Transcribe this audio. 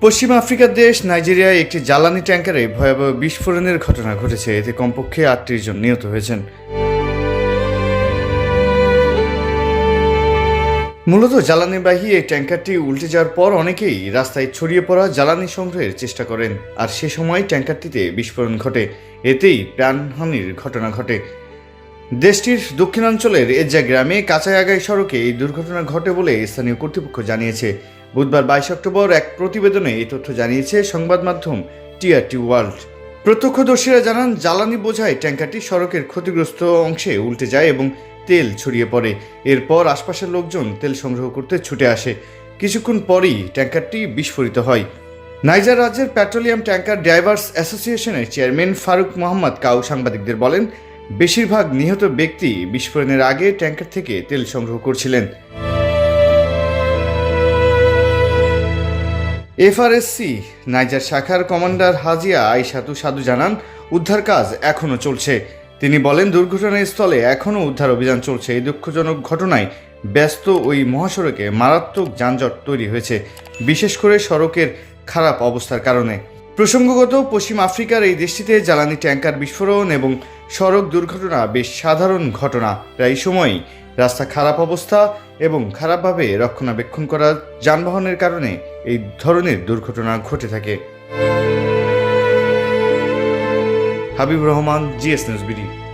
পশ্চিম আফ্রিকার দেশ নাইজেরিয়ায় একটি জ্বালানি ট্যাঙ্কারে ভয়াবহ বিস্ফোরণের ঘটনা ঘটেছে। এতে কমপক্ষে আটত্রিশ জন নিহত হয়েছেন। মূলত জ্বালানিবাহী এই ট্যাঙ্কারটি উল্টে যাওয়ার পর অনেকেই রাস্তায় ছড়িয়ে পড়া জ্বালানি সংগ্রহের চেষ্টা করেন। আর সে সময় ট্যাঙ্কারটিতে বিস্ফোরণ ঘটে। এতেই প্রাণহানির ঘটনা ঘটে। দেশটির দক্ষিণাঞ্চলের এজ্জা গ্রামে কাঁচাইয়াগাই সড়কে এই দুর্ঘটনা ঘটে বলে স্থানীয় কর্তৃপক্ষ জানিয়েছে। বুধবার বাইশ অক্টোবর এক প্রতিবেদনে এই তথ্য জানিয়েছে সংবাদ মাধ্যম টিআরটি ওয়ার্ল্ড। প্রত্যক্ষদর্শীরা জানান, জ্বালানি বোঝাই ট্যাঙ্কারটি সড়কের ক্ষতিগ্রস্ত অংশে উল্টে যায় এবং তেল ছড়িয়ে পড়ে। এরপর আশপাশের লোকজন তেল সংগ্রহ করতে ছুটে আসে। কিছুক্ষণ পরই ট্যাঙ্কারটি বিস্ফোরিত হয়। নাইজার রাজ্যের পেট্রোলিয়াম ট্যাঙ্কার ড্রাইভার্স অ্যাসোসিয়েশনের চেয়ারম্যান ফারুক মোহাম্মদ কাউ সাংবাদিকদের বলেন বেশিরভাগ নিহত ব্যক্তি বিস্ফোরণের আগে ট্যাঙ্কার থেকে তেল সংগ্রহ করছিলেন। এফআরএসসি, নাইজার শাখার কমান্ডার হাজিয়া আইসাতু সাধু জানান, উদ্ধার কাজ এখনও চলছে। তিনি বলেন, দুর্ঘটনাস্থলে এখনও উদ্ধার অভিযান চলছে। এই দুঃখজনক ঘটনায় ব্যস্ত ওই মহাসড়কে মারাত্মক যানজট তৈরি হয়েছে, বিশেষ করে সড়কের খারাপ অবস্থার কারণে। প্রসঙ্গগত পশ্চিম আফ্রিকার এই দেশটিতে জ্বালানি ট্যাঙ্কার বিস্ফোরণ এবং সড়ক দুর্ঘটনা বেশ সাধারণ ঘটনা। প্রায় সময় রাস্তা খারাপ অবস্থা এবং খারাপভাবে রক্ষণাবেক্ষণ করা যানবাহনের কারণে এই ধরনের দুর্ঘটনা ঘটে থাকে। Habib Rahman, GS news BD.